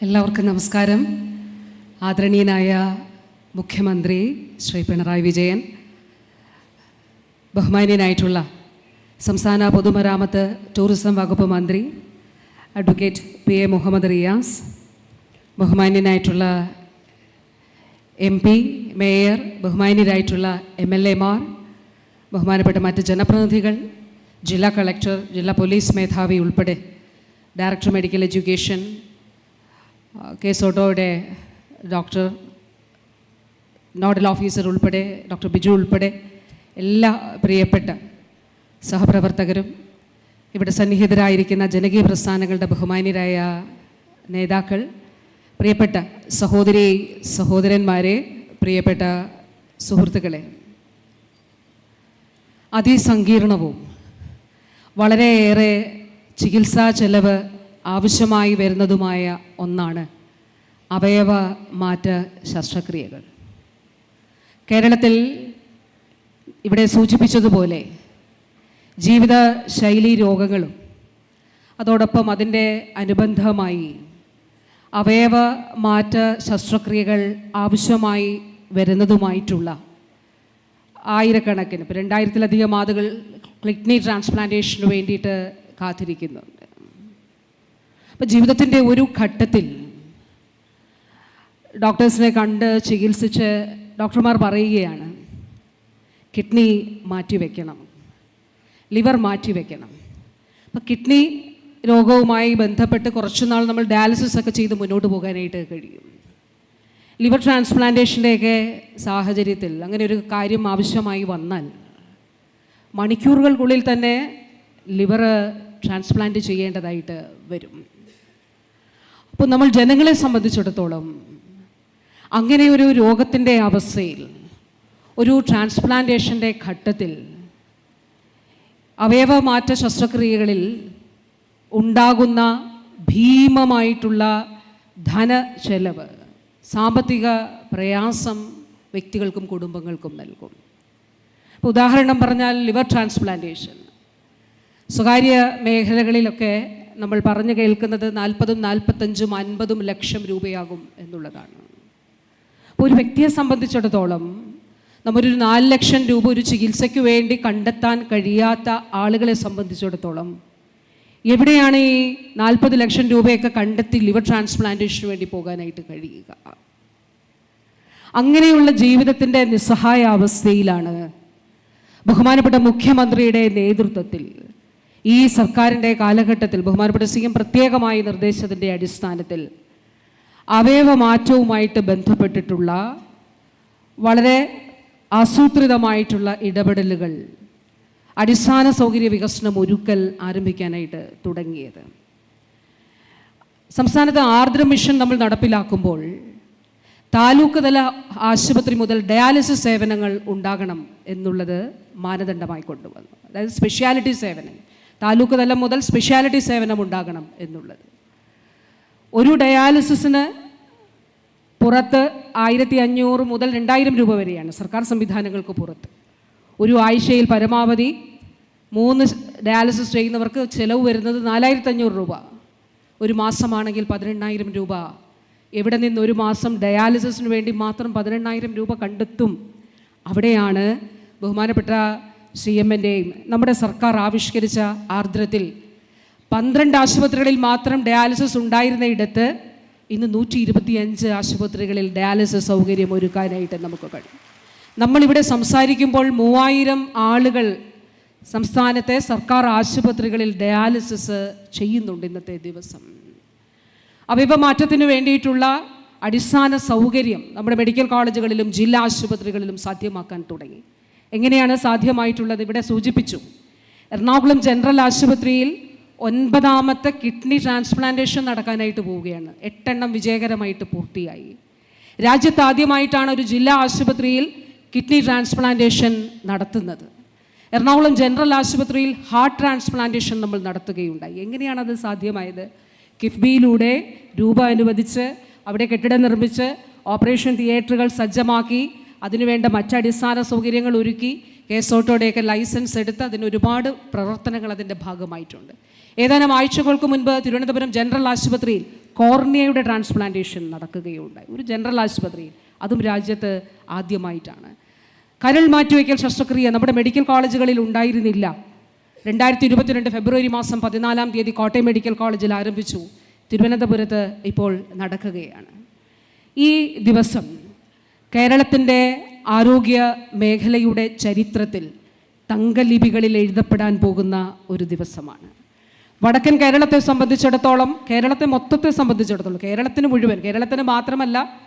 എല്ലാവർക്കും നമസ്കാരം. ആദരണീയനായ മുഖ്യമന്ത്രി ശ്രീ പിണറായി വിജയൻ ബഹുമാനീയനായിട്ടുള്ള സംസ്ഥാന പൊതുമരാമത്ത് ടൂറിസം വകുപ്പ് മന്ത്രി advocate P A Muhammad Riyas ബഹുമാന്യനായിട്ടുള്ള M P mayor ബഹുമാന്യരായിട്ടുള്ള എം എൽ എമാർ ബഹുമാനപ്പെട്ട മറ്റ് ജനപ്രതിനിധികൾ ജില്ലാ കളക്ടർ ജില്ലാ പോലീസ് മേധാവി ഉൾപ്പെടെ ഡയറക്ടർ മെഡിക്കൽ എഡ്യൂക്കേഷൻ ആ, സോട്ടോയുടെ ഡോക്ടർ നോഡൽ ഓഫീസർ ഉൾപ്പെടെ ഡോക്ടർ ബിജു ഉൾപ്പെടെ എല്ലാ പ്രിയപ്പെട്ട സഹപ്രവർത്തകരും ഇവിടെ സന്നിഹിതരായിരിക്കുന്ന ജനകീയ പ്രസ്ഥാനങ്ങളുടെ ബഹുമാന്യരായ നേതാക്കൾ പ്രിയപ്പെട്ട സഹോദരി സഹോദരന്മാരെ പ്രിയപ്പെട്ട സുഹൃത്തുക്കളെ അതിസങ്കീർണവും വളരെയേറെ ചികിത്സാ ചെലവ് ആവശ്യമായി വരുന്നതുമായ ഒന്നാണ് അവയവ മാറ്റ ശസ്ത്രക്രിയകൾ. കേരളത്തിൽ ഇവിടെ സൂചിപ്പിച്ചതുപോലെ ജീവിത ശൈലി രോഗങ്ങളും അതോടൊപ്പം അതിന്റെ അനുബന്ധമായി അവയവ മാറ്റ ശസ്ത്രക്രിയകൾ ആവശ്യമായി വരുന്നതുമായിട്ടുള്ള ആയിരക്കണക്കിന് ഇപ്പോൾ രണ്ടായിരത്തിലധികം ആളുകൾ കിഡ്നി ട്രാൻസ്പ്ലാന്റേഷന് വേണ്ടിയിട്ട് കാത്തിരിക്കുന്നുണ്ട്. അപ്പോൾ ജീവിതത്തിന്റെ ഒരു ഘട്ടത്തിൽ ഡോക്ടേഴ്സിനെ കണ്ട് ചികിത്സിച്ച് ഡോക്ടർമാർ പറയുകയാണ് കിഡ്നി മാറ്റിവെക്കണം ലിവർ മാറ്റിവെക്കണം അപ്പോൾ കിഡ്നി രോഗവുമായി ബന്ധപ്പെട്ട് കുറച്ചുനാൾ നമ്മൾ ഡയാലിസിസ് ഒക്കെ ചെയ്ത് മുന്നോട്ട് പോകാനായിട്ട് കഴിയും. ലിവർ ട്രാൻസ്പ്ലാന്റേഷന്റെയൊക്കെ സാഹചര്യത്തിൽ അങ്ങനെ ഒരു കാര്യം ആവശ്യമായി വന്നാൽ മണിക്കൂറുകൾക്കുള്ളിൽ തന്നെ ലിവർ ട്രാൻസ്പ്ലാന്റ് ചെയ്യേണ്ടതായിട്ട് വരും. അപ്പോൾ നമ്മൾ ജനങ്ങളെ സംബന്ധിച്ചിടത്തോളം അങ്ങനെ ഒരു രോഗത്തിന്റെ അവസ്ഥയിൽ ഒരു ട്രാൻസ്പ്ലാന്റേഷന്റെ ഘട്ടത്തിൽ അവയവമാറ്റ ശസ്ത്രക്രിയകളിൽ ഉണ്ടാകുന്ന ഭീമമായിട്ടുള്ള ധന ചെലവ് സാമ്പത്തിക പ്രയാസം വ്യക്തികൾക്കും കുടുംബങ്ങൾക്കും നൽകും. ഉദാഹരണം പറഞ്ഞാൽ ലിവർ ട്രാൻസ്പ്ലാന്റേഷൻ. സ്വകാര്യ മേഖലകളിലൊക്കെ നമ്മൾ പറഞ്ഞു കേൾക്കുന്നത് നാൽപ്പതും നാൽപ്പത്തഞ്ചും അൻപതും ലക്ഷം രൂപയാകും എന്നുള്ളതാണ്. അപ്പോൾ ഒരു വ്യക്തിയെ സംബന്ധിച്ചിടത്തോളം നമ്മളൊരു നാല് ലക്ഷം രൂപ ഒരു ചികിത്സയ്ക്ക് വേണ്ടി കണ്ടെത്താൻ കഴിയാത്ത ആളുകളെ സംബന്ധിച്ചിടത്തോളം എവിടെയാണ് ഈ നാൽപ്പത് ലക്ഷം രൂപയൊക്കെ കണ്ടെത്തി ലിവർ ട്രാൻസ്പ്ലാന്റേഷന് വേണ്ടി പോകാനായിട്ട് കഴിയുക? അങ്ങനെയുള്ള ജീവിതത്തിന്റെ നിസ്സഹായ അവസ്ഥയിലാണ് ബഹുമാനപ്പെട്ട മുഖ്യമന്ത്രിയുടെ നേതൃത്വത്തിൽ ഈ സർക്കാരിന്റെ കാലഘട്ടത്തിൽ ബഹുമാനപ്പെട്ട സി എം പ്രത്യേകമായി നിർദ്ദേശത്തിന്റെ അടിസ്ഥാനത്തിൽ അവയവമാറ്റവുമായിട്ട് ബന്ധപ്പെട്ടിട്ടുള്ള വളരെ ആസൂത്രിതമായിട്ടുള്ള ഇടപെടലുകൾ അടിസ്ഥാന സൗകര്യ വികസനം ഒരുക്കൽ ആരംഭിക്കാനായിട്ട് തുടങ്ങിയത്. സംസ്ഥാനത്ത് ആർദ്ര മിഷൻ നമ്മൾ നടപ്പിലാക്കുമ്പോൾ താലൂക്ക് തല ആശുപത്രി മുതൽ ഡയാലിസിസ് സേവനങ്ങൾ ഉണ്ടാകണം എന്നുള്ളത് മാനദണ്ഡമായി കൊണ്ടുവന്നു. അതായത് സ്പെഷ്യാലിറ്റി സേവനം താലൂക്ക് തലം മുതൽ സ്പെഷ്യാലിറ്റി സേവനം ഉണ്ടാകണം എന്നുള്ളത്. ഒരു ഡയാലിസിസിന് പുറത്ത് ആയിരത്തി അഞ്ഞൂറ് മുതൽ രണ്ടായിരം രൂപ വരെയാണ് സർക്കാർ സംവിധാനങ്ങൾക്ക് പുറത്ത്. ഒരു ആഴ്ചയിൽ പരമാവധി മൂന്ന് ഡയാലിസിസ് ചെയ്യുന്നവർക്ക് ചിലവ് വരുന്നത് നാലായിരത്തി അഞ്ഞൂറ് രൂപ. ഒരു മാസമാണെങ്കിൽ പതിനെണ്ണായിരം രൂപ. എവിടെ നിന്ന് ഒരു മാസം ഡയാലിസിസിന് വേണ്ടി മാത്രം പതിനെണ്ണായിരം രൂപ കണ്ടെത്തും അവിടെയാണ് ബഹുമാനപ്പെട്ട സി എമ്മിന്റെയും നമ്മുടെ സർക്കാർ ആവിഷ്കരിച്ച ആർദ്രത്തിൽ പന്ത്രണ്ട് ആശുപത്രികളിൽ മാത്രം ഡയാലിസിസ് ഉണ്ടായിരുന്ന ഇടത്ത് ഇന്ന് നൂറ്റി ഇരുപത്തിയഞ്ച് ആശുപത്രികളിൽ ഡയാലിസിസ് സൗകര്യം ഒരുക്കാനായിട്ട് നമുക്ക് കഴിയും. നമ്മളിവിടെ സംസാരിക്കുമ്പോൾ മൂവായിരം ആളുകൾ സംസ്ഥാനത്തെ സർക്കാർ ആശുപത്രികളിൽ ഡയാലിസിസ് ചെയ്യുന്നുണ്ട് ഇന്നത്തെ ദിവസം. അവയവ മാറ്റത്തിന് വേണ്ടിയിട്ടുള്ള അടിസ്ഥാന സൗകര്യം നമ്മുടെ മെഡിക്കൽ കോളേജുകളിലും ജില്ലാ ആശുപത്രികളിലും സാധ്യമാക്കാൻ തുടങ്ങി. എങ്ങനെയാണ് സാധ്യമായിട്ടുള്ളത്? ഇവിടെ സൂചിപ്പിച്ചു. എറണാകുളം ജനറൽ ആശുപത്രിയിൽ ഒൻപതാമത്തെ കിഡ്നി ട്രാൻസ്പ്ലാന്റേഷൻ നടക്കാനായിട്ട് പോവുകയാണ്. എട്ടെണ്ണം വിജയകരമായിട്ട് പൂർത്തിയായി. രാജ്യത്ത് ആദ്യമായിട്ടാണ് ഒരു ജില്ലാ ആശുപത്രിയിൽ കിഡ്നി ട്രാൻസ്പ്ലാന്റേഷൻ നടത്തുന്നത്. എറണാകുളം ജനറൽ ആശുപത്രിയിൽ ഹാർട്ട് ട്രാൻസ്പ്ലാന്റേഷൻ നമ്മൾ നടത്തുകയുണ്ടായി. എങ്ങനെയാണത് സാധ്യമായത്? കിഫ്ബിയിലൂടെ രൂപ അനുവദിച്ച് അവിടെ കെട്ടിടം നിർമ്മിച്ച് ഓപ്പറേഷൻ തിയേറ്ററുകൾ സജ്ജമാക്കി അതിനുവേണ്ട മറ്റ് അടിസ്ഥാന സൗകര്യങ്ങൾ ഒരുക്കി കേസോട്ടോടെയൊക്കെ ലൈസൻസ് എടുത്ത് അതിന് ഒരുപാട് പ്രവർത്തനങ്ങൾ അതിന്റെ ഭാഗമായിട്ടുണ്ട്. ഏതാനും ആഴ്ചകൾക്ക് മുൻപ് തിരുവനന്തപുരം ജനറൽ ആശുപത്രിയിൽ കോർണിയയുടെ ട്രാൻസ്പ്ലാന്റേഷൻ നടക്കുകയുണ്ടായി. ഒരു ജനറൽ ആശുപത്രിയിൽ. അതും രാജ്യത്ത് ആദ്യമായിട്ടാണ്. കരൾ മാറ്റിവെക്കൽ ശസ്ത്രക്രിയ നമ്മുടെ മെഡിക്കൽ കോളേജുകളിൽ ഉണ്ടായിരുന്നില്ല. രണ്ടായിരത്തി ഇരുപത്തിരണ്ട് ഫെബ്രുവരി മാസം പതിനാലാം തീയതി കോട്ടയം മെഡിക്കൽ കോളേജിൽ ആരംഭിച്ചു. തിരുവനന്തപുരത്ത് ഇപ്പോൾ നടക്കുകയാണ്. ഈ ദിവസം കേരളത്തിന്റെ ആരോഗ്യ മേഖലയുടെ ചരിത്രത്തിൽ തങ്കലിപികളിൽ എഴുതപ്പെടാൻ പോകുന്ന ഒരു ദിവസമാണ്. വടക്കൻ കേരളത്തെ സംബന്ധിച്ചിടത്തോളം കേരളത്തെ മൊത്തത്തെ സംബന്ധിച്ചിടത്തോളം കേരളത്തിന് മുഴുവൻ കേരളത്തിന് മാത്രമല്ല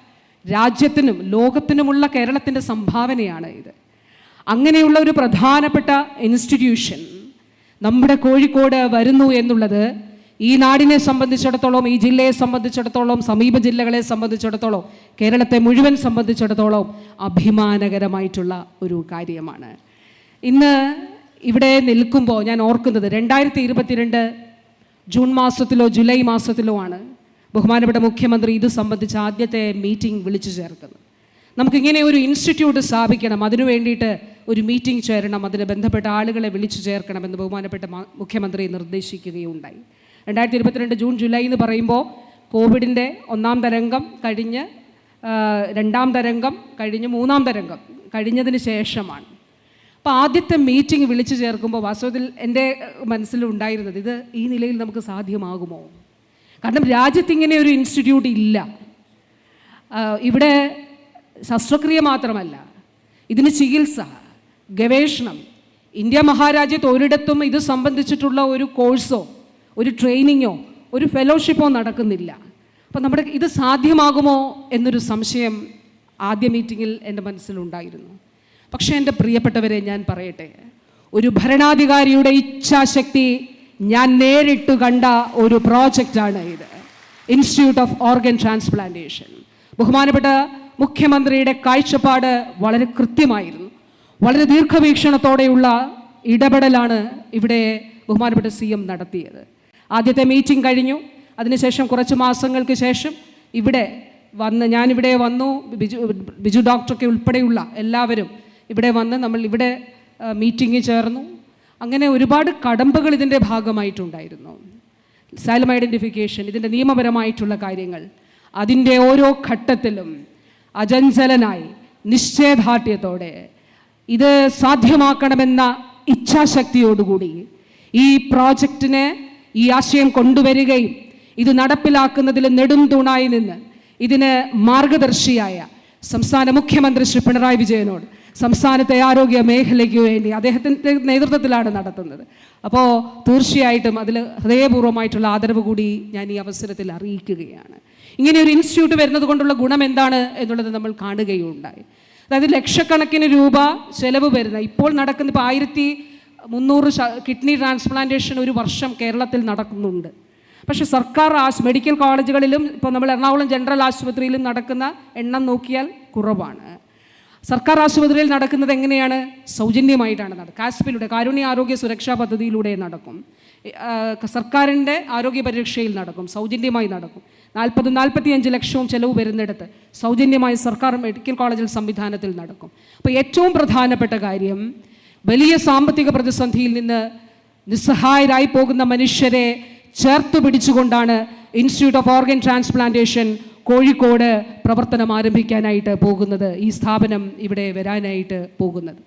രാജ്യത്തിനും ലോകത്തിനുമുള്ള കേരളത്തിന്റെ സംഭാവനയാണ് ഇത്. അങ്ങനെയുള്ള ഒരു പ്രധാനപ്പെട്ട ഇൻസ്റ്റിറ്റ്യൂഷൻ നമ്മുടെ കോഴിക്കോട് വരുന്നു എന്നുള്ളത് ഈ നാടിനെ സംബന്ധിച്ചിടത്തോളം ഈ ജില്ലയെ സംബന്ധിച്ചിടത്തോളം സമീപ ജില്ലകളെ സംബന്ധിച്ചിടത്തോളം കേരളത്തെ മുഴുവൻ സംബന്ധിച്ചിടത്തോളം അഭിമാനകരമായിട്ടുള്ള ഒരു കാര്യമാണ്. ഇന്ന് ഇവിടെ നിൽക്കുമ്പോൾ ഞാൻ ഓർക്കുന്നത് രണ്ടായിരത്തി ഇരുപത്തിരണ്ട് ജൂൺ മാസത്തിലോ ജൂലൈ മാസത്തിലോ ആണ് ബഹുമാനപ്പെട്ട മുഖ്യമന്ത്രി ഇത് സംബന്ധിച്ച് ആദ്യത്തെ മീറ്റിംഗ് വിളിച്ചു ചേർക്കുന്നത് നമുക്കിങ്ങനെ ഒരു ഇൻസ്റ്റിറ്റ്യൂട്ട് സ്ഥാപിക്കണം അതിനു വേണ്ടിയിട്ട് ഒരു മീറ്റിംഗ് ചേരണം അതിന് ബന്ധപ്പെട്ട ആളുകളെ വിളിച്ചു ചേർക്കണമെന്ന് ബഹുമാനപ്പെട്ട മുഖ്യമന്ത്രി നിർദ്ദേശിക്കുകയുണ്ടായി. രണ്ടായിരത്തി ഇരുപത്തിരണ്ട് ജൂൺ ജൂലൈ എന്ന് പറയുമ്പോൾ കോവിഡിന്റെ ഒന്നാം തരംഗം കഴിഞ്ഞ് രണ്ടാം തരംഗം കഴിഞ്ഞ് മൂന്നാം തരംഗം കഴിഞ്ഞതിന് ശേഷമാണ്. അപ്പോൾ ആദ്യത്തെ മീറ്റിംഗ് വിളിച്ചു ചേർക്കുമ്പോൾ വാസ്തവത്തിൽ എന്റെ മനസ്സിലുണ്ടായിരുന്നത് ഇത് ഈ നിലയിൽ നമുക്ക് സാധ്യമാകുമോ? കാരണം രാജ്യത്ത് ഇങ്ങനെ ഒരു ഇൻസ്റ്റിറ്റ്യൂട്ട് ഇല്ല. ഇവിടെ ശസ്ത്രക്രിയ മാത്രമല്ല ഇതിന് ചികിത്സ ഗവേഷണം ഇന്ത്യ മഹാരാജ്യത്ത് ഒരിടത്തും ഇത് സംബന്ധിച്ചിട്ടുള്ള ഒരു കോഴ്സോ ഒരു ട്രെയിനിങ്ങോ ഒരു ഫെലോഷിപ്പോ നടക്കുന്നില്ല. അപ്പം നമ്മുടെ ഇത് സാധ്യമാകുമോ എന്നൊരു സംശയം ആദ്യ മീറ്റിങ്ങിൽ എന്റെ മനസ്സിലുണ്ടായിരുന്നു. പക്ഷേ എന്റെ പ്രിയപ്പെട്ടവരെ ഞാൻ പറയട്ടെ. ഒരു ഭരണാധികാരിയുടെ ഇച്ഛാശക്തി ഞാൻ നേരിട്ട് കണ്ട ഒരു പ്രോജക്റ്റാണ് ഇത്. ഇൻസ്റ്റിറ്റ്യൂട്ട് ഓഫ് ഓർഗൻ ട്രാൻസ്പ്ലാന്റേഷൻ ബഹുമാനപ്പെട്ട മുഖ്യമന്ത്രിയുടെ കാഴ്ചപ്പാട് വളരെ കൃത്യമായിരുന്നു. വളരെ ദീർഘവീക്ഷണത്തോടെയുള്ള ഇടപെടലാണ് ഇവിടെ ബഹുമാനപ്പെട്ട സി എം നടത്തിയത്. ആദ്യത്തെ മീറ്റിംഗ് കഴിഞ്ഞു. അതിനുശേഷം കുറച്ച് മാസങ്ങൾക്ക് ശേഷം ഇവിടെ വന്ന് ഞാനിവിടെ വന്നു. ബിജു ബിജു ഡോക്ടറൊക്കെ ഉൾപ്പെടെയുള്ള എല്ലാവരും ഇവിടെ വന്ന് നമ്മൾ ഇവിടെ മീറ്റിംഗ് ചേർന്നു. അങ്ങനെ ഒരുപാട് കടമ്പകൾ ഇതിന്റെ ഭാഗമായിട്ടുണ്ടായിരുന്നു. സൈലം ഐഡന്റിഫിക്കേഷൻ ഇതിന്റെ നിയമപരമായിട്ടുള്ള കാര്യങ്ങൾ അതിന്റെ ഓരോ ഘട്ടത്തിലും അചഞ്ചലനായി നിശ്ചയദാർഢ്യത്തോടെ ഇത് സാധ്യമാക്കണമെന്ന ഇച്ഛാശക്തിയോടുകൂടി ഈ പ്രോജക്റ്റിന് ഈ ആശയം കൊണ്ടുവരികയും ഇത് നടപ്പിലാക്കുന്നതിൽ നെടും തൂണായി നിന്ന് ഇതിന് മാർഗദർശിയായ സംസ്ഥാന മുഖ്യമന്ത്രി ശ്രീ പിണറായി വിജയനോട് സംസ്ഥാനത്തെ ആരോഗ്യ മേഖലയ്ക്ക് വേണ്ടി അദ്ദേഹത്തിന്റെ നേതൃത്വത്തിലാണ് നടത്തുന്നത്. അപ്പോൾ തീർച്ചയായിട്ടും അതിൽ ഹൃദയപൂർവമായിട്ടുള്ള ആദരവ് കൂടി ഞാൻ ഈ അവസരത്തിൽ അറിയിക്കുകയാണ്. ഇങ്ങനെ ഒരു ഇൻസ്റ്റിറ്റ്യൂട്ട് വരുന്നത് കൊണ്ടുള്ള ഗുണം എന്താണ് എന്നുള്ളത് നമ്മൾ കാണുകയുണ്ടായി. അതായത് ലക്ഷക്കണക്കിന് രൂപ ചെലവ് വരുന്ന ഇപ്പോൾ നടക്കുന്ന ഇപ്പോൾ ആയിരത്തി മുന്നൂറ് കിഡ്നി ട്രാൻസ്പ്ലാന്റേഷൻ ഒരു വർഷം കേരളത്തിൽ നടക്കുന്നുണ്ട്. പക്ഷേ സർക്കാർ ആശ് മെഡിക്കൽ കോളേജുകളിലും ഇപ്പോൾ നമ്മൾ എറണാകുളം ജനറൽ ആശുപത്രിയിലും നടക്കുന്ന എണ്ണം നോക്കിയാൽ കുറവാണ്. സർക്കാർ ആശുപത്രിയിൽ നടക്കുന്നത് എങ്ങനെയാണ്? സൗജന്യമായിട്ടാണ് നടക്കുക കാസ്പിലൂടെ കാരുണ്യ ആരോഗ്യ സുരക്ഷാ പദ്ധതിയിലൂടെ നടക്കും. സർക്കാരിന്റെ ആരോഗ്യ പരിരക്ഷയിൽ നടക്കും സൗജന്യമായി നടക്കും. നാൽപ്പത് നാൽപ്പത്തിയഞ്ച് ലക്ഷവും ചിലവ് വരുന്നിടത്ത് സൗജന്യമായി സർക്കാർ മെഡിക്കൽ കോളേജിൽ സംവിധാനത്തിൽ നടക്കും. അപ്പോൾ ഏറ്റവും പ്രധാനപ്പെട്ട കാര്യം വലിയ സാമ്പത്തിക പ്രതിസന്ധിയിൽ നിന്ന് നിസ്സഹായരായി പോകുന്ന മനുഷ്യരെ ചേർത്ത് പിടിച്ചുകൊണ്ടാണ് institute of organ transplantation Kozhikode പ്രവർത്തനം ആരംഭിക്കാനായിട്ട് പോകുന്നത്. ഈ സ്ഥാപനം ഇവിടെ വരാനായിട്ട് പോകുന്നത്.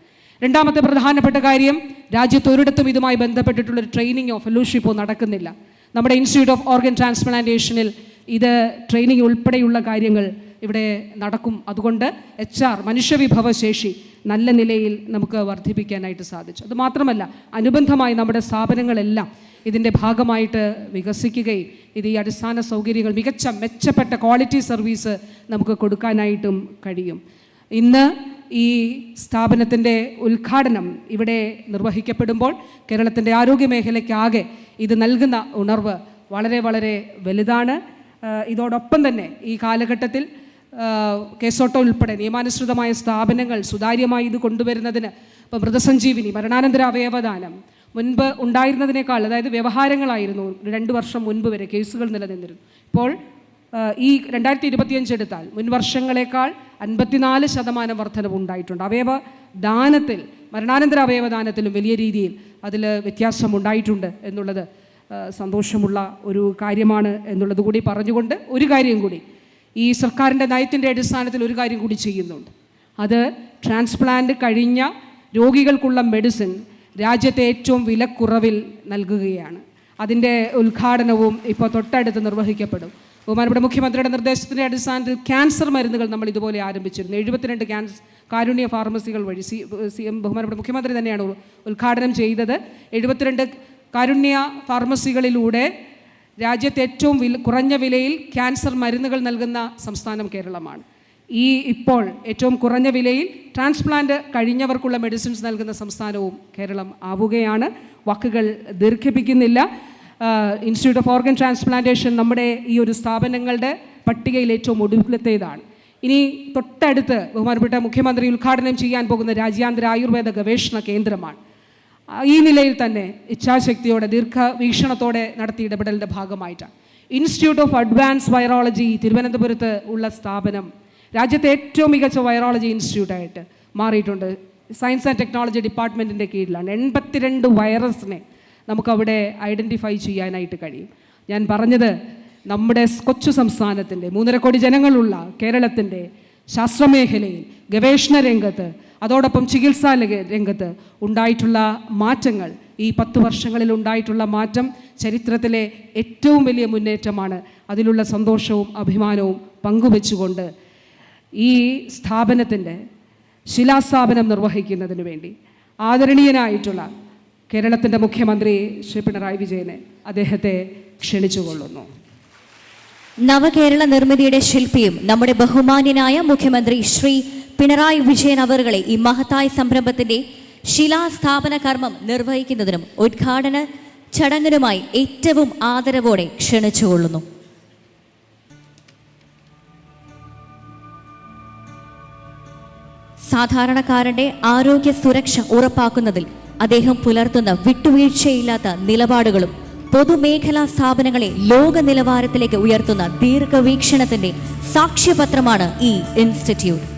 രണ്ടാമത്തെ പ്രധാനപ്പെട്ട കാര്യം രാജ്യത്ത് ഒരിടത്തും ഇതുമായി ബന്ധപ്പെട്ടിട്ടുള്ള ട്രെയിനിങ്ങോ ഫെലോഷിപ്പോ നടക്കുന്നില്ല. നമ്മുടെ ഇൻസ്റ്റിറ്റ്യൂട്ട് ഓഫ് ഓർഗൻ ട്രാൻസ്പ്ലാന്റേഷനിൽ ഇത് ട്രെയിനിങ് ഉൾപ്പെടെയുള്ള കാര്യങ്ങൾ ഇവിടെ നടക്കും. അതുകൊണ്ട് എച്ച് ആർ മനുഷ്യവിഭവശേഷി നല്ല നിലയിൽ നമുക്ക് വർദ്ധിപ്പിക്കാനായിട്ട് സാധിച്ചു. അതുമാത്രമല്ല അനുബന്ധമായി നമ്മുടെ സ്ഥാപനങ്ങളെല്ലാം ഇതിന്റെ ഭാഗമായിട്ട് വികസിക്കുകയും ഇത് ഈ അടിസ്ഥാന സൗകര്യങ്ങൾ മികച്ച മെച്ചപ്പെട്ട ക്വാളിറ്റി സർവീസ് നമുക്ക് കൊടുക്കാനായിട്ടും കഴിയും. ഇന്ന് ഈ സ്ഥാപനത്തിന്റെ ഉദ്ഘാടനം ഇവിടെ നിർവഹിക്കപ്പെടുമ്പോൾ കേരളത്തിന്റെ ആരോഗ്യ മേഖലയ്ക്കാകെ ഇത് നൽകുന്ന ഉണർവ് വളരെ വളരെ വലുതാണ്. ഇതോടൊപ്പം തന്നെ ഈ കാലഘട്ടത്തിൽ കേസോട്ടോ ഉൾപ്പെടെ നിയമാനുസൃതമായ സ്ഥാപനങ്ങൾ സുതാര്യമായി ഇത് കൊണ്ടുവരുന്നതിന് ഇപ്പോൾ മൃതസഞ്ജീവിനി മരണാനന്തര അവയവദാനം മുൻപ് ഉണ്ടായിരുന്നതിനേക്കാൾ അതായത് വ്യവഹാരങ്ങളായിരുന്നു രണ്ട് വർഷം മുൻപ് വരെ കേസുകൾ നിലനിന്നിരുന്നു ഇപ്പോൾ ഈ രണ്ടായിരത്തി ഇരുപത്തിയഞ്ച് എടുത്താൽ മുൻ വർഷങ്ങളെക്കാൾ അൻപത്തിനാല് ശതമാനം വർധനവ് ഉണ്ടായിട്ടുണ്ട്. അവയവ ദാനത്തിൽ മരണാനന്തര അവയവദാനത്തിലും വലിയ രീതിയിൽ അതിൽ വ്യത്യാസം ഉണ്ടായിട്ടുണ്ട് എന്നുള്ളത് സന്തോഷമുള്ള ഒരു കാര്യമാണ് എന്നുള്ളത് കൂടി പറഞ്ഞുകൊണ്ട് ഒരു കാര്യം കൂടി ഈ സർക്കാരിന്റെ നയത്തിന്റെ അടിസ്ഥാനത്തിൽ ഒരു കാര്യം കൂടി ചെയ്യുന്നുണ്ട്. അത് ട്രാൻസ്പ്ലാന്റ് കഴിഞ്ഞ രോഗികൾക്കുള്ള മെഡിസിൻ രാജ്യത്തെ ഏറ്റവും വിലക്കുറവിൽ നൽകുകയാണ്. അതിന്റെ ഉദ്ഘാടനവും ഇപ്പോൾ തൊട്ടടുത്ത് നിർവഹിക്കപ്പെടും. ബഹുമാനപ്പെട്ട മുഖ്യമന്ത്രിയുടെ നിർദ്ദേശത്തിന്റെ അടിസ്ഥാനത്തിൽ ക്യാൻസർ മരുന്നുകൾ നമ്മൾ ഇതുപോലെ ആരംഭിച്ചിരുന്നു. എഴുപത്തിരണ്ട് ക്യാൻസർ കാരുണ്യ ഫാർമസികൾ വഴി സി സി എം ബഹുമാനപ്പെട്ട മുഖ്യമന്ത്രി തന്നെയാണ് ഉദ്ഘാടനം ചെയ്തത്. എഴുപത്തിരണ്ട് കാരുണ്യ ഫാർമസികളിലൂടെ രാജ്യത്തെ ഏറ്റവും വില കുറഞ്ഞ വിലയിൽ ക്യാൻസർ മരുന്നുകൾ നൽകുന്ന സംസ്ഥാനം കേരളമാണ്. ഈ ഇപ്പോൾ ഏറ്റവും കുറഞ്ഞ വിലയിൽ ട്രാൻസ്പ്ലാന്റ് കഴിഞ്ഞവർക്കുള്ള മെഡിസിൻസ് നൽകുന്ന സംസ്ഥാനവും കേരളം ആവുകയാണ്. വാക്കുകൾ ദീർഘിപ്പിക്കുന്നില്ല. ഇൻസ്റ്റിറ്റ്യൂട്ട് ഓഫ് ഓർഗൻ ട്രാൻസ്പ്ലാന്റേഷൻ നമ്മുടെ ഈ ഒരു സ്ഥാപനങ്ങളുടെ പട്ടികയിൽ ഏറ്റവും ഒടുവിലത്തേതാണ്. ഇനി തൊട്ടടുത്ത് ബഹുമാനപ്പെട്ട മുഖ്യമന്ത്രി ഉദ്ഘാടനം ചെയ്യാൻ പോകുന്ന രാജ്യാന്തര ആയുർവേദ ഗവേഷണ കേന്ദ്രമാണ്. ഈ നിലയിൽ തന്നെ ഇച്ഛാശക്തിയോടെ ദീർഘവീക്ഷണത്തോടെ നടത്തിയ ഇടപെടലിന്റെ ഭാഗമായിട്ടാണ്. ഇൻസ്റ്റിറ്റ്യൂട്ട് ഓഫ് അഡ്വാൻസ് വൈറോളജി തിരുവനന്തപുരത്ത് ഉള്ള സ്ഥാപനം രാജ്യത്തെ ഏറ്റവും മികച്ച വൈറോളജി ഇൻസ്റ്റിറ്റ്യൂട്ടായിട്ട് മാറിയിട്ടുണ്ട്. സയൻസ് ആൻഡ് ടെക്നോളജി ഡിപ്പാർട്ട്മെന്റിന്റെ കീഴിലാണ്. എൺപത്തിരണ്ട് വൈറസിനെ നമുക്കവിടെ ഐഡന്റിഫൈ ചെയ്യാനായിട്ട് കഴിയും. ഞാൻ പറഞ്ഞത് നമ്മുടെ കൊച്ചു സംസ്ഥാനത്തിന്റെ മൂന്നര കോടി ജനങ്ങളുള്ള കേരളത്തിന്റെ ശാസ്ത്രമേഖലയിൽ ഗവേഷണ രംഗത്ത് അതോടൊപ്പം ചികിത്സാ രംഗത്ത് ഉണ്ടായിട്ടുള്ള മാറ്റങ്ങൾ ഈ പത്ത് വർഷങ്ങളിൽ ഉണ്ടായിട്ടുള്ള മാറ്റം ചരിത്രത്തിലെ ഏറ്റവും വലിയ മുന്നേറ്റമാണ്. അതിലുള്ള സന്തോഷവും അഭിമാനവും പങ്കുവെച്ചുകൊണ്ട് ഈ സ്ഥാപനത്തിന്റെ ശിലാസ്ഥാപനം നിർവഹിക്കുന്നതിന് വേണ്ടി ആദരണീയനായിട്ടുള്ള കേരളത്തിന്റെ മുഖ്യമന്ത്രി ശ്രീ പിണറായി വിജയനെ അദ്ദേഹത്തെ ക്ഷണിച്ചുകൊള്ളുന്നു നവകേരള നിർമ്മിതിയുടെ ശില്പിയും നമ്മുടെ ബഹുമാന്യനായ മുഖ്യമന്ത്രി ശ്രീ പിണറായി വിജയൻ അവറുകളെ ഈ മഹത്തായ സംരംഭത്തിന്റെ ശിലാസ്ഥാപന കർമ്മം നിർവഹിക്കുന്നതിനും ഉദ്ഘാടന ചടങ്ങിനുമായി ഏറ്റവും ആദരവോടെ ക്ഷണിച്ചുകൊള്ളുന്നു. സാധാരണക്കാരന്റെ ആരോഗ്യ സുരക്ഷ ഉറപ്പാക്കുന്നതിൽ അദ്ദേഹം പുലർത്തുന്ന വിട്ടുവീഴ്ചയില്ലാത്ത നിലപാടുകളും പൊതുമേഖലാ സ്ഥാപനങ്ങളെ ലോക നിലവാരത്തിലേക്ക് ഉയർത്തുന്ന ദീർഘവീക്ഷണത്തിന്റെ സാക്ഷ്യപത്രമാണ് ഈ ഇൻസ്റ്റിറ്റ്യൂട്ട്.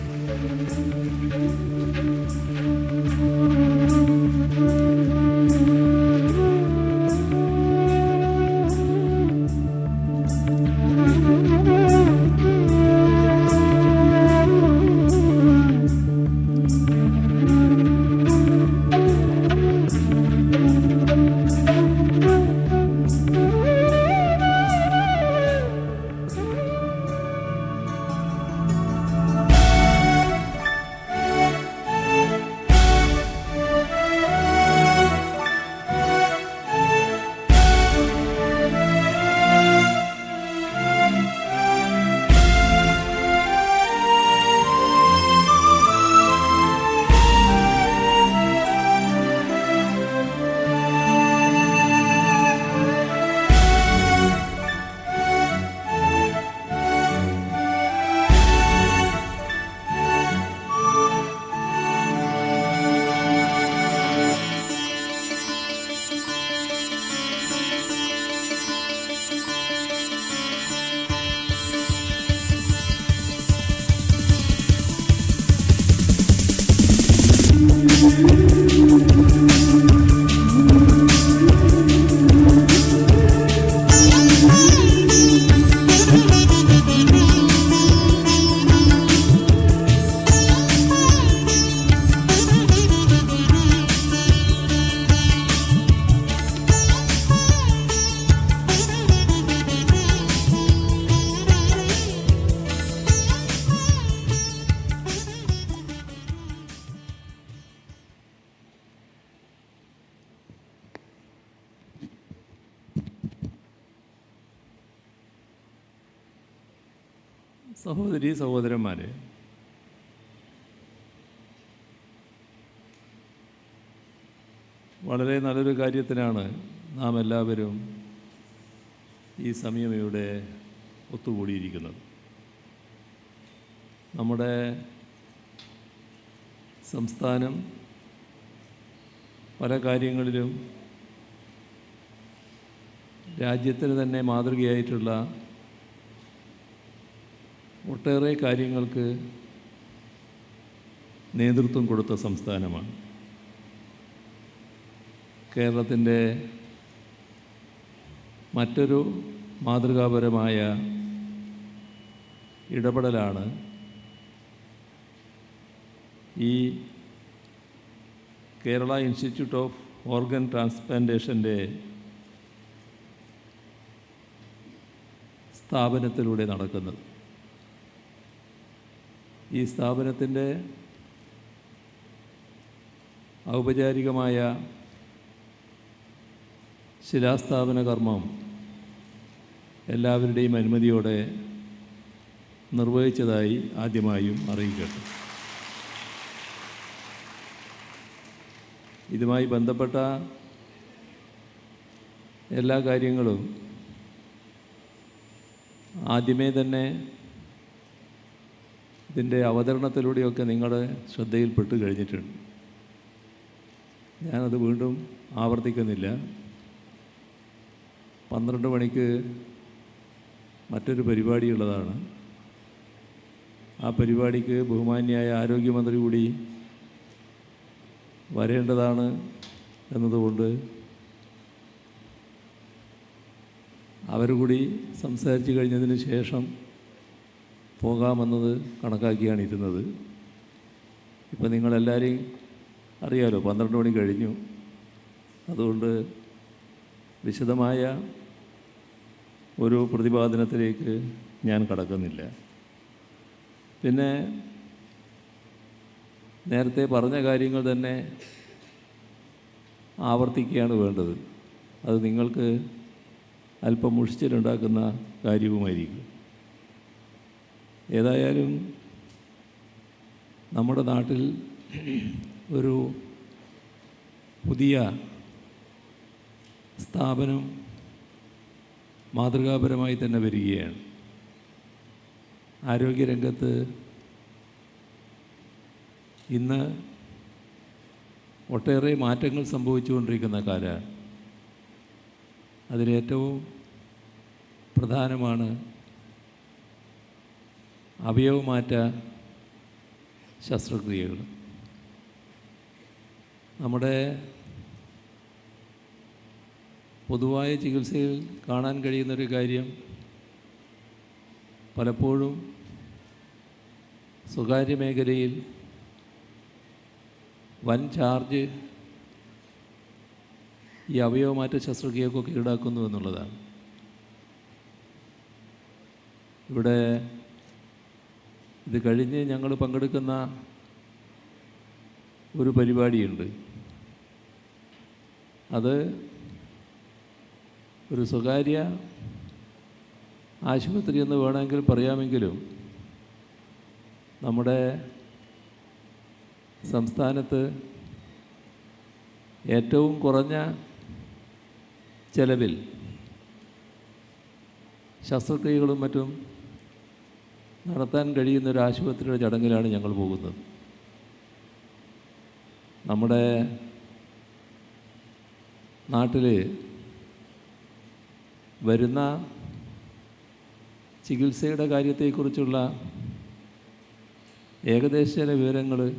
സഹോദരി സഹോദരന്മാരെ. വളരെ നല്ലൊരു കാര്യത്തിനാണ് നാം എല്ലാവരും ഈ സമയം ഇവിടെ ഒത്തുകൂടിയിരിക്കുന്നത്. നമ്മുടെ സംസ്ഥാനം പല കാര്യങ്ങളിലും രാജ്യത്തിന് തന്നെ മാതൃകയായിട്ടുള്ള ഒട്ടേറെ കാര്യങ്ങൾക്ക് നേതൃത്വം കൊടുത്ത സംസ്ഥാനമാണ്. കേരളത്തിന്റെ മറ്റൊരു മാതൃകാപരമായ ഇടപെടലാണ് ഈ കേരള ഇൻസ്റ്റിറ്റ്യൂട്ട് ഓഫ് ഓർഗൻ ട്രാൻസ്പ്ലാന്റേഷന്റെ സ്ഥാപനത്തിലൂടെ നടക്കുന്നത്. ഈ സ്ഥാപനത്തിന്റെ ഔപചാരികമായ ശിലാസ്ഥാപന കർമ്മം എല്ലാവരുടെയും അനുമതിയോടെ നിർവഹിച്ചതായി ആദ്യമായും അറിയിക്കട്ടെ. ഇതുമായി ബന്ധപ്പെട്ട എല്ലാ കാര്യങ്ങളും ആദ്യമേ തന്നെ ഇതിന്റെ അവതരണത്തിലൂടെയൊക്കെ നിങ്ങളുടെ ശ്രദ്ധയിൽപ്പെട്ട് കഴിഞ്ഞിട്ടുണ്ട്. ഞാനത് വീണ്ടും ആവർത്തിക്കുന്നില്ല. പന്ത്രണ്ട് മണിക്ക് മറ്റൊരു പരിപാടിയുള്ളതാണ്. ആ പരിപാടിക്ക് ബഹുമാന്യായ ആരോഗ്യമന്ത്രി കൂടി വരേണ്ടതാണ് എന്നതുകൊണ്ട് അവർ കൂടി സംസാരിച്ചു കഴിഞ്ഞതിന് ശേഷം പോകാമെന്നത് കണക്കാക്കിയാണ് ഇരുന്നത് ഇപ്പം നിങ്ങളെല്ലാവരെയും അറിയാലോ പന്ത്രണ്ട് മണി കഴിഞ്ഞു. അതുകൊണ്ട് വിശദമായ ഒരു പ്രതിപാദനത്തിലേക്ക് ഞാൻ കടക്കുന്നില്ല. പിന്നെ നേരത്തെ പറഞ്ഞ കാര്യങ്ങൾ തന്നെ ആവർത്തിക്കുകയാണ് വേണ്ടത്. അത് നിങ്ങൾക്ക് അല്പം മുഷിച്ചിലുണ്ടാക്കുന്ന കാര്യവുമായിരിക്കും. ഏതായാലും നമ്മുടെ നാട്ടിൽ ഒരു പുതിയ സ്ഥാപനം മാതൃകാപരമായി തന്നെ വരികയാണ്. ആരോഗ്യരംഗത്ത് ഇന്ന് ഒട്ടേറെ മാറ്റങ്ങൾ സംഭവിച്ചുകൊണ്ടിരിക്കുന്ന കാലമാണ്. അതിലേറ്റവും പ്രധാനമാണ് അവയവമാറ്റ ശസ്ത്രക്രിയകൾ. നമ്മുടെ പൊതുവായ ചികിത്സയിൽ കാണാൻ കഴിയുന്നൊരു കാര്യം പലപ്പോഴും സ്വകാര്യ മേഖലയിൽ വൻ ചാർജ് ഈ അവയവമാറ്റ ശസ്ത്രക്രിയക്കൊക്കെ ഈടാക്കുന്നു എന്നുള്ളതാണ്. ഇവിടെ ഇത് കഴിഞ്ഞ് ഞങ്ങൾ പങ്കെടുക്കുന്ന ഒരു പരിപാടിയുണ്ട്. അത് ഒരു സ്വകാര്യ ആശുപത്രി എന്ന് വേണമെങ്കിൽ പറയാമെങ്കിലും നമ്മുടെ സംസ്ഥാനത്ത് ഏറ്റവും കുറഞ്ഞ ചെലവിൽ ശസ്ത്രക്രിയകളും മറ്റും നടത്താൻ കഴിയുന്ന ഒരു ആശുപത്രിയുടെ ചടങ്ങിലാണ് ഞങ്ങൾ പോകുന്നത്. നമ്മുടെ നാട്ടിൽ വരുന്ന ചികിത്സയുടെ കാര്യത്തെക്കുറിച്ചുള്ള ഏകദേശ വിവരങ്ങൾ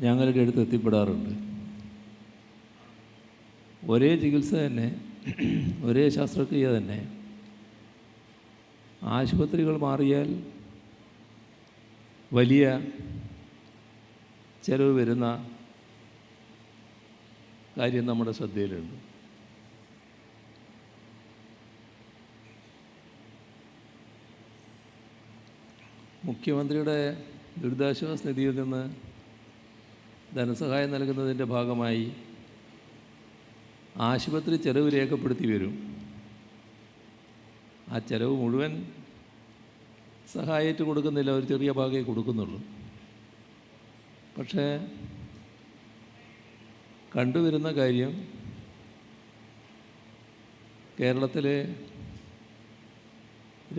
ഞങ്ങളുടെ അടുത്ത് എത്തിപ്പെടാറുണ്ട്. ഒരേ ചികിത്സ തന്നെ ഒരേ ശസ്ത്രക്രിയ തന്നെ ആശുപത്രികൾ മാറിയാൽ വലിയ ചിലവ് വരുന്ന കാര്യം നമ്മുടെ ശ്രദ്ധയിലുണ്ട്. മുഖ്യമന്ത്രിയുടെ ദുരിതാശ്വാസ നിധിയിൽ നിന്ന് ധനസഹായം നൽകുന്നതിന്റെ ഭാഗമായി ആശുപത്രി ചെലവ് രേഖപ്പെടുത്തി വരും. ആ ചിലവ് മുഴുവൻ സഹായമായിട്ട് കൊടുക്കുന്നില്ല ഒരു ചെറിയ ഭാഗമേ കൊടുക്കുന്നുള്ളൂ. പക്ഷേ കണ്ടുവരുന്ന കാര്യം കേരളത്തിലെ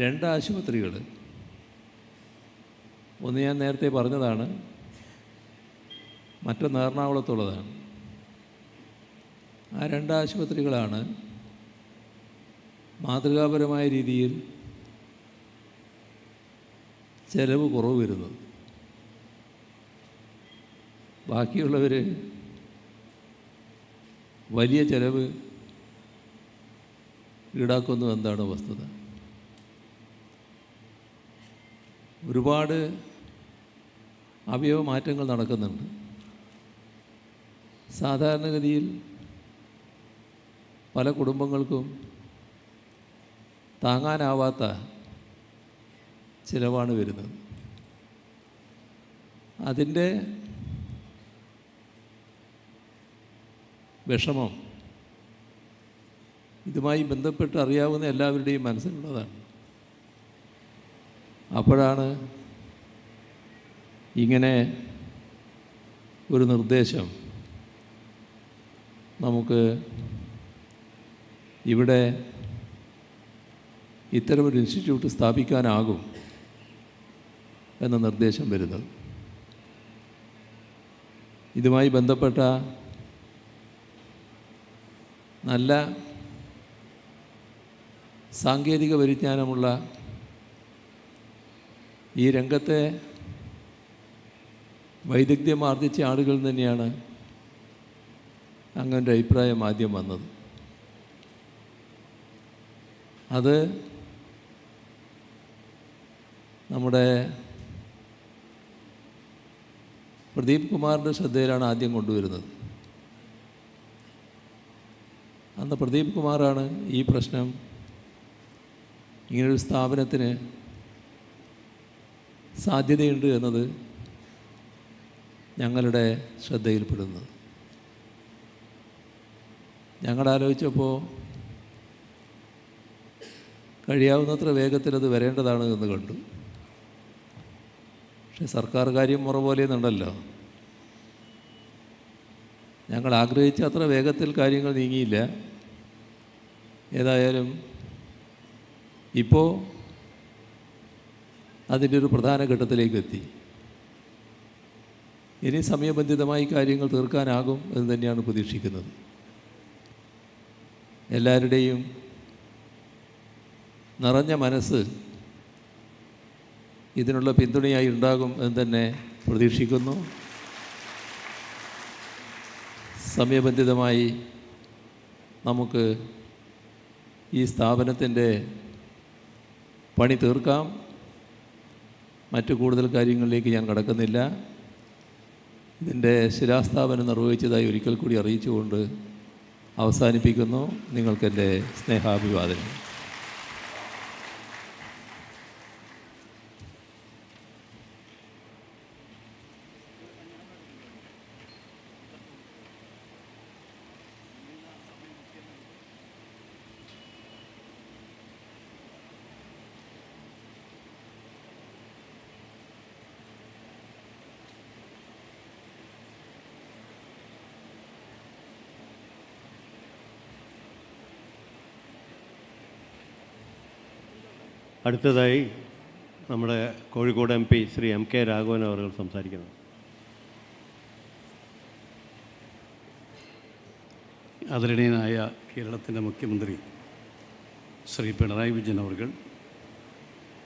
രണ്ട് ആശുപത്രികൾ ഒന്ന് ഞാൻ നേരത്തെ പറഞ്ഞതാണ് മറ്റൊന്ന് എറണാകുളത്തുള്ളതാണ്. ആ രണ്ട് ആശുപത്രികളാണ് മാതൃകാപരമായ രീതിയിൽ ചെലവ് കുറവ് വരുന്നത് ബാക്കിയുള്ളവർ വലിയ ചെലവ് ഈടാക്കുന്നു എന്താണ് വസ്തുത. ഒരുപാട് അവയവ മാറ്റങ്ങൾ നടക്കുന്നുണ്ട്. സാധാരണഗതിയിൽ പല കുടുംബങ്ങൾക്കും താങ്ങാനാവാത്ത ചിലവാണ് വരുന്നത്. അതിന്റെ വിഷമം ഇതുമായി ബന്ധപ്പെട്ട് അറിയാവുന്ന എല്ലാവരുടെയും മനസ്സിലുള്ളതാണ്. അപ്പോഴാണ് ഇങ്ങനെ ഒരു നിർദ്ദേശം നമുക്ക് ഇവിടെ ഇത്തരമൊരു ഇൻസ്റ്റിറ്റ്യൂട്ട് സ്ഥാപിക്കാനാകും എന്ന നിർദ്ദേശം വരുന്നത്. ഇതുമായി ബന്ധപ്പെട്ട നല്ല സാങ്കേതിക പരിജ്ഞാനമുള്ള ഈ രംഗത്തെ വൈദഗ്ധ്യം ആർജിച്ച ആളുകൾ തന്നെയാണ് അങ്ങന്റെ അഭിപ്രായം ആദ്യം വന്നത്. അത് നമ്മുടെ പ്രദീപ് കുമാറിന്റെ ശ്രദ്ധയിലാണ് ആദ്യം കൊണ്ടുവരുന്നത്. അന്ന് പ്രദീപ് കുമാറാണ് ഈ പ്രശ്നം ഇങ്ങനൊരു സ്ഥാപനത്തിന് സാധ്യതയുണ്ട് എന്നത് ഞങ്ങളുടെ ശ്രദ്ധയിൽപ്പെടുന്നത്. ഞങ്ങൾ ആലോചിച്ചപ്പോൾ കഴിയാവുന്നത്ര വേഗത്തിൽ അത് വരേണ്ടതാണ് എന്ന് കണ്ടു. പക്ഷെ സർക്കാർ കാര്യം മുറ പോലെയെന്നുണ്ടല്ലോ ഞങ്ങൾ ആഗ്രഹിച്ച അത്ര വേഗത്തിൽ കാര്യങ്ങൾ നീങ്ങിയില്ല. ഏതായാലും ഇപ്പോൾ അതിന്റെ ഒരു പ്രധാന ഘട്ടത്തിലേക്ക് എത്തി. ഇനി സമയബന്ധിതമായി കാര്യങ്ങൾ തീർക്കാനാകും എന്ന് തന്നെയാണ് പ്രതീക്ഷിക്കുന്നത്. എല്ലാവരുടെയും നിറഞ്ഞ മനസ്സ് ഇതിനുള്ള പിന്തുണയായി ഉണ്ടാകും എന്ന് തന്നെ പ്രതീക്ഷിക്കുന്നു. സമയബന്ധിതമായി നമുക്ക് ഈ സ്ഥാപനത്തിന്റെ പണി തീർക്കാം. മറ്റു കൂടുതൽ കാര്യങ്ങളിലേക്ക് ഞാൻ കടക്കുന്നില്ല. ഇതിന്റെ ശിലാസ്ഥാപനം നിർവഹിച്ചതായി ഒരിക്കൽ കൂടി അറിയിച്ചുകൊണ്ട് അവസാനിപ്പിക്കുന്നു. നിങ്ങൾക്കെന്റെ സ്നേഹാഭിവാദനം. അടുത്തതായി നമ്മുടെ Kozhikode M P Shri M K Raghavan അവർ സംസാരിക്കുന്നത് ആദരണീയനായ കേരളത്തിന്റെ മുഖ്യമന്ത്രി ശ്രീ പിണറായി വിജയൻ അവർ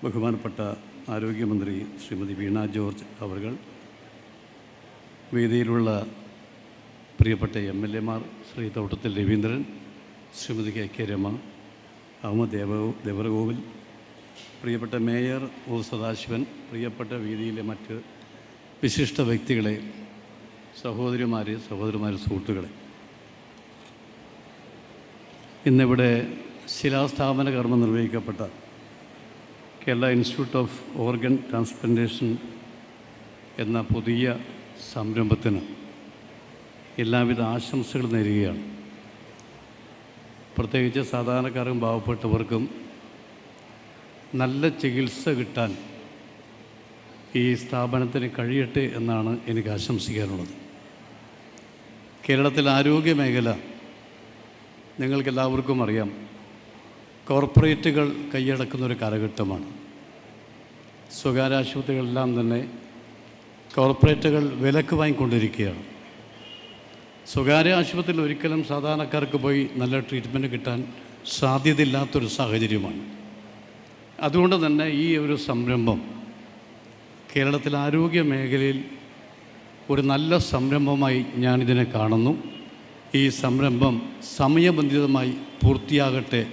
ബഹുമാനപ്പെട്ട ആരോഗ്യമന്ത്രി ശ്രീമതി വീണ ജോർജ് അവർ വേദിയിലുള്ള പ്രിയപ്പെട്ട എം എൽ എമാർ ശ്രീ തോട്ടത്തിൽ രവീന്ദ്രൻ ശ്രീമതി കെ കെ രമ അഹമ്മദ് ദേവ ദേവരകോവിൽ പ്രിയപ്പെട്ട മേയർ ഒ സദാശിവൻ പ്രിയപ്പെട്ട വീതിയിലെ മറ്റ് വിശിഷ്ട വ്യക്തികളെ സഹോദരിമാരെ സഹോദരന്മാരെ സുഹൃത്തുക്കളെ. ഇന്നിവിടെ ശിലാസ്ഥാപന കർമ്മം നിർവഹിക്കപ്പെട്ട Kerala institute of organ transplantation എന്ന പുതിയ സംരംഭത്തിന് എല്ലാവിധ ആശംസകൾ നേരുകയാണ്. പ്രത്യേകിച്ച് സാധാരണക്കാരും പാവപ്പെട്ടവർക്കും നല്ല ചികിത്സ കിട്ടാൻ ഈ സ്ഥാപനത്തിന് കഴിയട്ടെ എന്നാണ് എനിക്ക് ആശംസിക്കാനുള്ളത്. കേരളത്തിലെ ആരോഗ്യ മേഖല നിങ്ങൾക്കെല്ലാവർക്കും അറിയാം കോർപ്പറേറ്റുകൾ കൈയടക്കുന്ന ഒരു കാലഘട്ടമാണ്. സ്വകാര്യ ആശുപത്രികളെല്ലാം തന്നെ കോർപ്പറേറ്റുകൾ വിലക്ക് വാങ്ങിക്കൊണ്ടിരിക്കുകയാണ്. സ്വകാര്യ ആശുപത്രിയിൽ ഒരിക്കലും സാധാരണക്കാർക്ക് പോയി നല്ല ട്രീറ്റ്മെന്റ് കിട്ടാൻ സാധ്യതയില്ലാത്തൊരു സാഹചര്യമാണ്. അതുകൊണ്ട് തന്നെ ഈ ഒരു സംരംഭം കേരളത്തിൽ ആരോഗ്യ മേഖലയിൽ ഒരു നല്ല സംരംഭമായി ഞാനിതിനെ കാണുന്നു. ഈ സംരംഭം സമയബന്ധിതമായി പൂർത്തിയാകട്ടെ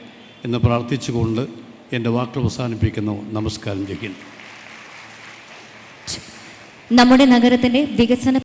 എന്ന് പ്രാർത്ഥിച്ചുകൊണ്ട് എന്റെ വാക്കുകൾ അവസാനിപ്പിക്കുന്നു. നമസ്കാരം. ജഹിൻ നമ്മുടെ നഗരത്തിന്റെ വികസന